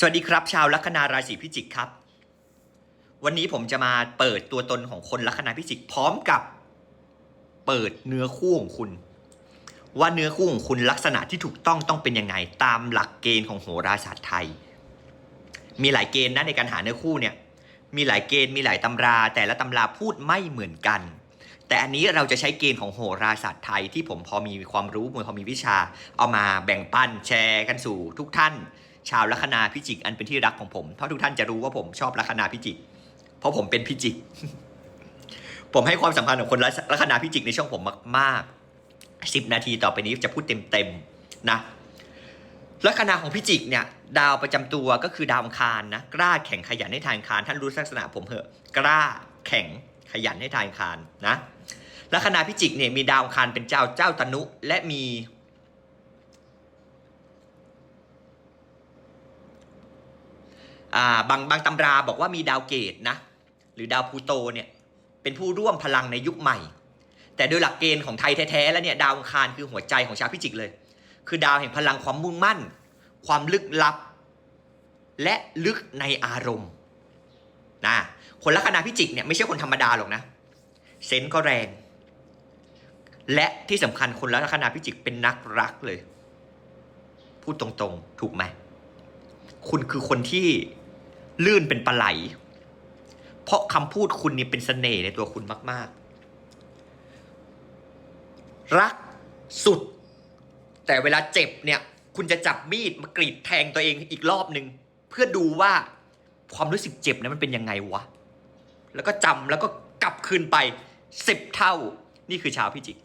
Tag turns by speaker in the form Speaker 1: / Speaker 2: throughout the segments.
Speaker 1: สวัสดีครับ ชาวลัคนาราศีพิจิกครับ วันนี้ผมจะมาเปิดตัวตนของคนลัคนาพิจิกพร้อมกับ เปิดเนื้อคู่ของคุณ ว่าเนื้อคู่ของคุณลักษณะที่ถูกต้องต้องเป็นยังไง ตามหลักเกณฑ์ของโหราศาสตร์ไทย มีหลายเกณฑ์นะในการหาเนื้อคู่เนี่ย มีหลายเกณฑ์มีหลายตำรา แต่ละตำราพูดไม่เหมือนกัน แต่อันนี้เราจะใช้เกณฑ์ของโหราศาสตร์ไทยที่ผมพอมีความรู้พอมีวิชา เอามาแบ่งปันแชร์กันสู่ทุกท่าน ชาวลัคนาพิจิกอันเป็นที่รักของผม เพราะทุกท่านจะรู้ว่าผมชอบลัคนาพิจิก เพราะผมเป็นพิจิก ผมให้ความสำคัญกับคนลัคนาพิจิกในช่องผมมากๆสิบนาทีต่อไปนี้จะพูดเต็มๆนะลัคนาของพิจิกเนี่ยดาวประจำตัวก็คือดาวอังคารนะกล้าแข่งขยันให้ทานคารท่านรู้ลักษณะผมเหอะ กล้าแข่งขยันให้ทานคารนะลัคนาพิจิกเนี่ยมีดาวอังคารเป็นเจ้าเจ้าตนุ และมี อ่า บางบางตำราบอกว่ามีดาวเกตนะหรือดาวพูโตเนี่ยเป็นผู้ร่วมพลังในยุคใหม่ แต่โดยหลักเกณฑ์ของไทยแท้ๆแล้วเนี่ยดาวอังคารคือหัวใจของชาวพิจิกเลย คือดาวแห่งพลังความมุ่งมั่น ความลึกลับ และลึกในอารมณ์นะคนลัคนาพิจิกเนี่ยไม่ใช่คนธรรมดาหรอกนะเซนก็แรง และที่สำคัญคนลัคนาพิจิกเป็นนักรักเลย พูดตรงๆ ถูกไหมคุณคือคนที่ ลื่นเป็นปลาไหล เพราะคำพูดคุณนี่เป็นเสน่ห์ในตัวคุณมาก ๆ รักสุด แต่เวลาเจ็บเนี่ย คุณจะจับมีดมากรีดแทงตัวเองอีกรอบหนึ่งเพื่อดูว่าความรู้สึกเจ็บนั้นมันเป็นยังไงวะ แล้วก็จำแล้วก็กลับคืนไปสิบเท่า นี่คือชาวพิจิก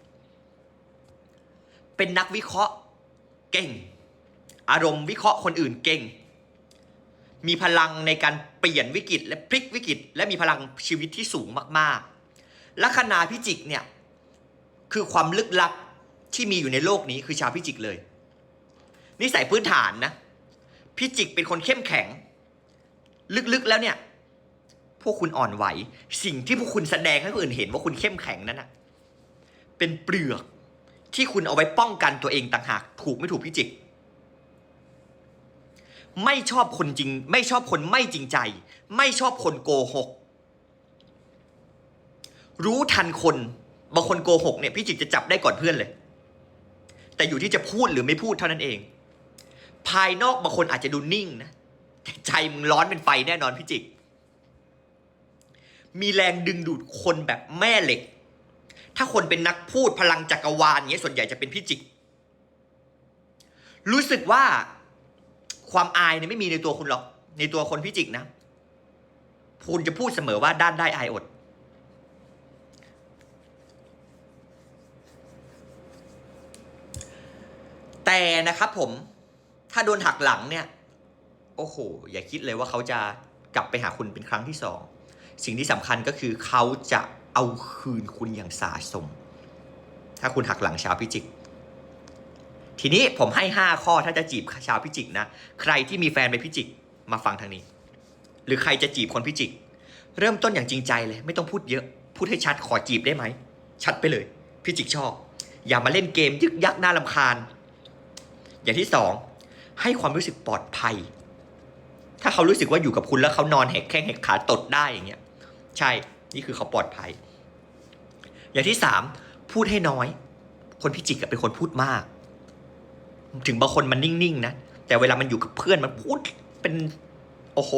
Speaker 1: เป็นนักวิเคราะห์เก่ง อารมณ์วิเคราะห์คนอื่นเก่ง มีพลังในการเปลี่ยนวิกฤตและพลิกวิกฤต และมีพลังชีวิตที่สูงมากๆลัคนาพิจิกเนี่ยคือความลึกลับที่มีอยู่ในโลกนี้คือชาวพิจิกเลย นิสัยพื้นฐานนะพิจิกเป็นคนเข้มแข็ง ลึกๆแล้วเนี่ย พวกคุณอ่อนไหว สิ่งที่พวกคุณแสดงให้คนอื่นเห็นว่าคุณเข้มแข็งนั้นนะเป็นเปลือกที่คุณเอาไว้ป้องกันตัวเองต่างหากถูกไม่ถูกพิจิก ไม่ชอบคนจริง ไม่ชอบคนไม่จริงใจ ไม่ชอบคนโกหก รู้ทันคนบางคนโกหกเนี่ยพี่จิกจะจับได้ก่อนเพื่อนเลย แต่อยู่ที่จะพูดหรือไม่พูดเท่านั้นเอง ภายนอกบางคนอาจจะดูนิ่งนะแต่ใจมึงร้อนเป็นไฟแน่นอนพี่จิก มีแรงดึงดูดคนแบบแม่เหล็ก ถ้าคนเป็นนักพูดพลังจักรวาลเงี้ยส่วนใหญ่จะเป็นพี่จิก รู้สึกว่า ความอายเนี่ยไม่มีในตัวคุณหรอก ในตัวคนพิจิกนะ คุณจะพูดเสมอว่าด้านได้อายอด แต่นะครับผมถ้าโดนหักหลังเนี่ย โอ้โห อย่าคิดเลยว่าเขาจะกลับไปหาคุณเป็นครั้งที่สอง สิ่งที่สำคัญก็คือเขาจะเอาคืนคุณอย่างสาสม ถ้าคุณหักหลังชาวพิจิก ทีนี้ผมให้ 5 ข้อถ้าจะจีบชาวพิจิกนะ ใครที่มีแฟนเป็นพิจิกมาฟังทางนี้ หรือใครจะจีบคนพิจิก เริ่มต้นอย่างจริงใจเลย ไม่ต้องพูดเยอะ พูดให้ชัดขอจีบได้ไหม ชัดไปเลย พิจิกชอบ อย่ามาเล่นเกมยึกยักหน้าลำคาญ อย่างที่สองให้ความรู้สึกปลอดภัย ถ้าเขารู้สึกว่าอยู่กับคุณแล้วเขานอนแหกแข้งแหกขาตดได้อย่างเงี้ย ใช่ นี่คือเขาปลอดภัย อย่างที่สามพูดให้น้อย คนพิจิกเป็นคนพูดมาก ถึงบางคนมันนิ่งๆนะ แต่เวลามันอยู่กับเพื่อนมันพูดเป็นโอ้โห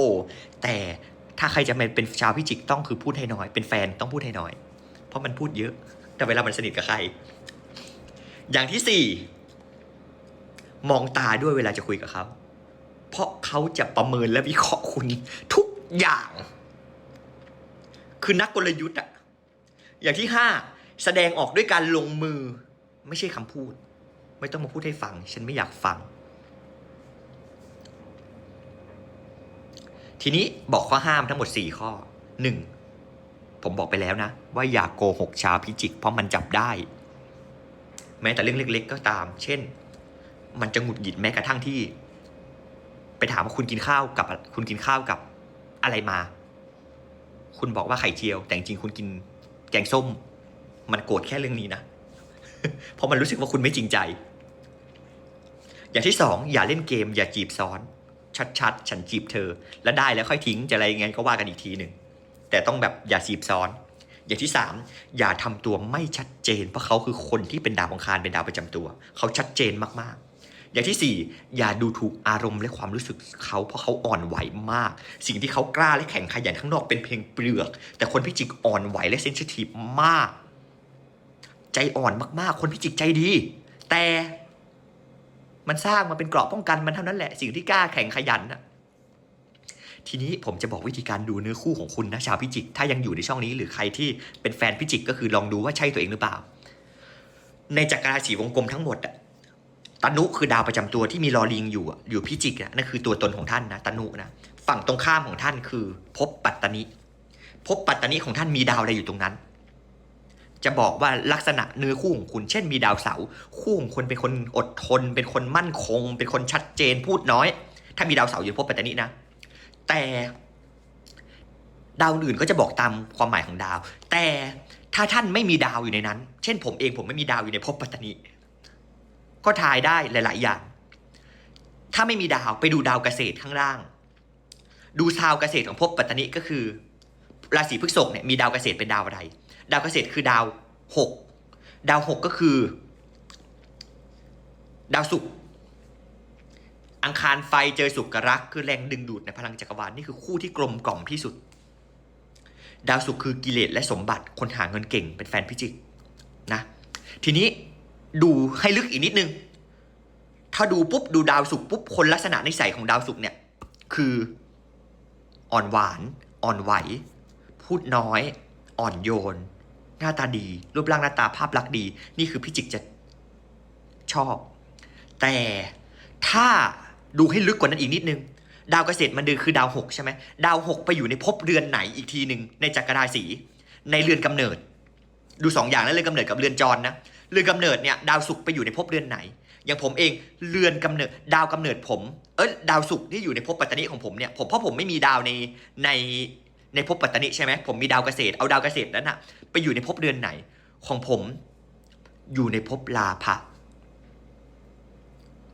Speaker 1: แต่ถ้าใครจะเป็นชาวพิจิกต้องคือพูดให้น้อย เป็นแฟนต้องพูดให้น้อย เพราะมันพูดเยอะ แต่เวลามันสนิทกับใคร อย่างที่สี่มองตาด้วยเวลาจะคุยกับเขา เพราะเขาจะประเมินและวิเคราะห์คุณทุกอย่าง คือนักกลยุทธ์อะอย่างที่ห้าแสดงออกด้วยการลงมือไม่ใช่คำพูด ไม่ต้องมาพูดให้ฟัง ฉันไม่อยากฟัง ทีนี้บอกข้อห้ามทั้งหมด 4 ข้อ 1. ผมบอกไปแล้วนะ ว่าอย่ากโกหกชาวพิจิก เพราะมันจับได้ แม้แต่เรื่องเล็ก ๆ ก็ตาม เช่น มันจะหงุดหงิดแม้กระทั่งที่ ไปถามว่าคุณกินข้าวกับคุณกินข้าวกับอะไรมา คุณบอกว่าไข่เจียว แต่จริงคุณกินแกงส้ม มันโกรธแค่เรื่องนี้นะ เพราะมันรู้สึกว่าคุณไม่จริงใจ อย่างที่สองอย่าเล่นเกม อย่าจีบซ้อน ชัดๆ ฉันจีบเธอ แล้วได้แล้วค่อยทิ้งจะอะไรยังไงก็ว่ากันอีกทีหนึ่งแต่ต้องแบบอย่าสีบซ้อน อย่างที่สามอย่าทำตัวไม่ชัดเจน เพราะเขาคือคนที่เป็นดาวองคารเป็นดาวประจำตัว เขาชัดเจนมากๆ อย่างที่สี่อย่าดูถูกอารมณ์และความรู้สึกเขาเพราะเขาอ่อนไหวมาก สิ่งที่เขากล้าและแข็งขยันข้างนอกเป็นเพียงเปลือก แต่คนพิจิกอ่อนไหวและเซนซิทีฟมาก ใจอ่อนมากๆ คนพิจิกใจดี แต่ มันสร้างมาเป็นเกราะป้องกันมันเท่านั้นแหละ สิ่งที่กล้าแข่งขยันนะทีนี้ผมจะบอกวิธีการดูเนื้อคู่ของคุณนะชาวพิจิก ถ้ายังอยู่ในช่องนี้หรือใครที่เป็นแฟนพิจิก ก็คือลองดูว่าใช่ตัวเองหรือเปล่า ในจักรราศีวงกลมทั้งหมดอะตนุคือดาวประจำตัวที่มีลอลิงอยู่อยู่พิจิกอะนั่นคือตัวตนของท่านนะตนุนะฝั่งตรงข้ามของท่านคือภพปัตตนิภพปัตตนิของท่านมีดาวอะไรอยู่ตรงนั้น จะบอกว่าลักษณะเนื้อคู่ของคุณเช่นมีดาวเสาร์คู่ของคนเป็นคนอดทน เป็นคนมั่นคง เป็นคนชัดเจนพูดน้อย ถ้ามีดาวเสาร์อยู่ในภพปัตตานินะ แต่ดาวอื่นก็จะบอกตามความหมายของดาว แต่ถ้าท่านไม่มีดาวอยู่ในนั้น เช่น ผมเองผมไม่มีดาวอยู่ในภพปัตตานิก็ทายได้หลาย ๆ อย่าง ถ้าไม่มีดาวไปดูดาวเกษตรข้างล่าง ดูชาวเกษตรของภพปัตตานิก็คือราศีพฤษภเนี่ยมีดาวเกษตรเป็นดาวอะไร ดาวเกษตรคือดาวหกดาวหกก็คือ ดาวศุกร์อังคารไฟเจอสุกร์รักคือแรงดึงดูดในพลังจักรวาลนี่คือคู่ที่กลมกล่อมที่สุด ดาวศุกร์คือกิเลสและสมบัติคนหาเงินเก่งเป็นแฟนพิจิกนะทีนี้ดูให้ลึกอีกนิดนึง ถ้าดูปุ๊บดูดาวศุกร์ปุ๊บคนลักษณะนิสัยของดาวศุกร์เนี่ยคืออ่อนหวาน อ่อนไหว พูดน้อย อ่อนโยน หน้าตาดี รูปร่างหน้าตาภาพลักษณ์ดี นี่คือพิจิกจะชอบ แต่ถ้าดูให้ลึกกว่านั้นอีกนิดนึง ดาวเกษตรมันเดือคือดาวหกใช่ไหมดาวหกไปอยู่ในภพเรือนไหนอีกทีหนึ่งในจักรราศีในเรือนกำเนิด ดูสองอย่างนะเรือนกำเนิดกับเรือนจรนะเรือนกำเนิดเนี่ยดาวศุกร์ไปอยู่ในภพเรือนไหน อย่างผมเองเรือนกำเนิด ดาวกำเนิดผมเอ้ดาวศุกร์ที่อยู่ในภพปัตตานิของผมเนี่ยผมเพราะผมไม่มีดาวในใน ในภพปัตตนิใช่ไหมผมมีดาวเกษตรเอาดาวเกษตรนั้นอะไปอยู่ในภพเรือนไหน ของผมอยู่ในภพลาภะ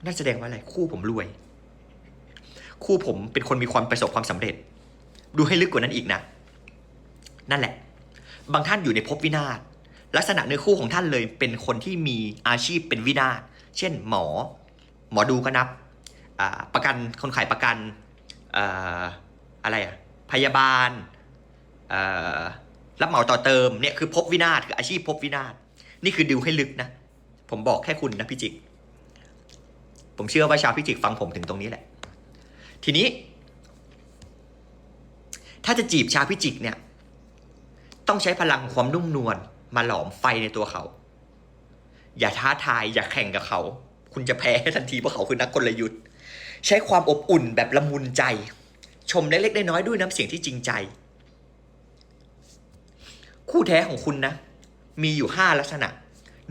Speaker 1: นั่นแสดงว่าอะไรคู่ผมรวย คู่ผมเป็นคนมีความประสบความสำเร็จ ดูให้ลึกกว่านั้นอีกนะ นั่นแหละ บางท่านอยู่ในภพวินาศลักษณะเนื้อคู่ของท่านเลยเป็นคนที่มีอาชีพเป็นวินาศเช่นหมอ หมอดูก็นับประกันคนขายประกันออะไรอะ พยาบาลรับเหมาต่อเติมเนี่ยคือภพวินาศคืออาชีพภพวินาศนี่คือดูให้ลึกนะ ผมบอกแค่คุณนะพิจิก ผมเชื่อว่าชาวพิจิกฟังผมถึงตรงนี้แหละ ทีนี้ ถ้าจะจีบชาวพิจิกเนี่ย ต้องใช้พลังความนุ่มนวลมาหลอมไฟในตัวเขา อย่าท้าทายอย่าแข่งกับเขา คุณจะแพ้ทันทีเพราะเขาคือนักกลยุทธ์ ใช้ความอบอุ่นแบบละมุนใจ ชมเล็กๆน้อยๆด้วยน้ำเสียงที่จริงใจ คู่แท้ของคุณนะ มีอยู่ห้าลักษณะ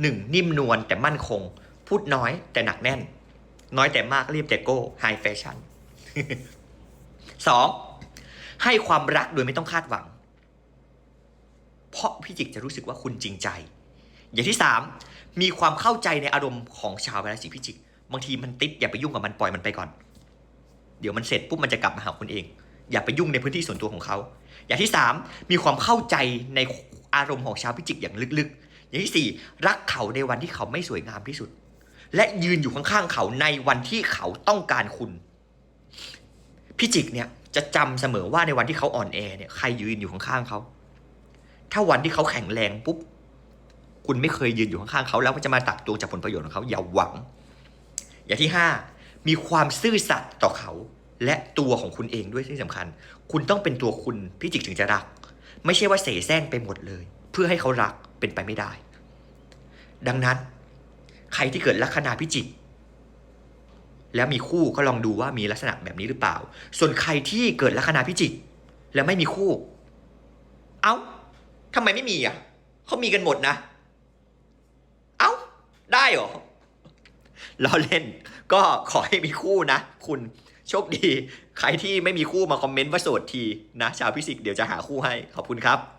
Speaker 1: หนึ่งนิ่มนวลแต่มั่นคง พูดน้อยแต่หนักแน่น น้อยแต่มากเรียบแต่โก้ไฮแฟชั่นสองให้ความรักโดยไม่ต้องคาดหวัง เพราะพิจิกจะรู้สึกว่าคุณจริงใจ อย่างที่สามมีความเข้าใจในอารมณ์ของชาวราศีพิจิก บางทีมันติดอย่าไปยุ่งกับมันปล่อยมันไปก่อน เดี๋ยวมันเสร็จปุ๊บมันจะกลับมาหาคุณเอง อย่าไปยุ่งในพื้นที่ส่วนตัวของเขา อย่างที่สามมีความเข้าใจในอารมณ์ของชาวพิจิกอย่างลึกๆ อย่างที่สี่รักเขาในวันที่เขาไม่สวยงามที่สุด และยืนอยู่ข้างๆเขาในวันที่เขาต้องการคุณพิจิกเนี่ยจะจำเสมอว่าในวันที่เขาอ่อนแอเนี่ยใครยืนอยู่ข้างๆเขา ถ้าวันที่เขาแข็งแรงปุ๊บคุณไม่เคยยืนอยู่ข้างๆเขาแล้วก็จะมาตักตวงจากผลประโยชน์ของเขาอย่าหวัง อย่างที่ห้า มีความซื่อสัตย์ต่อเขา และตัวของคุณเองด้วยที่สำคัญ คุณต้องเป็นตัวคุณพิจิกถึงจะรัก ไม่ใช่ว่าเสแสร้งไปหมดเลย เพื่อให้เขารักเป็นไปไม่ได้ ดังนั้น ใครที่เกิดลัคนาพิจิกแล้วมีคู่ก็ลองดูว่ามีลักษณะแบบนี้หรือเปล่า ส่วนใครที่เกิดลัคนาพิจิกแล้วไม่มีคู่ เอ้าทำไมไม่มีอะเขามีกันหมดนะ เอ้า ได้เหรอ ล้อเล่น ก็ขอให้มีคู่นะ คุณโชคดี ใครที่ไม่มีคู่มาคอมเมนต์ว่าโสดทีนะ ชาวพิสิกเดี๋ยวจะหาคู่ให้ขอบคุณครับ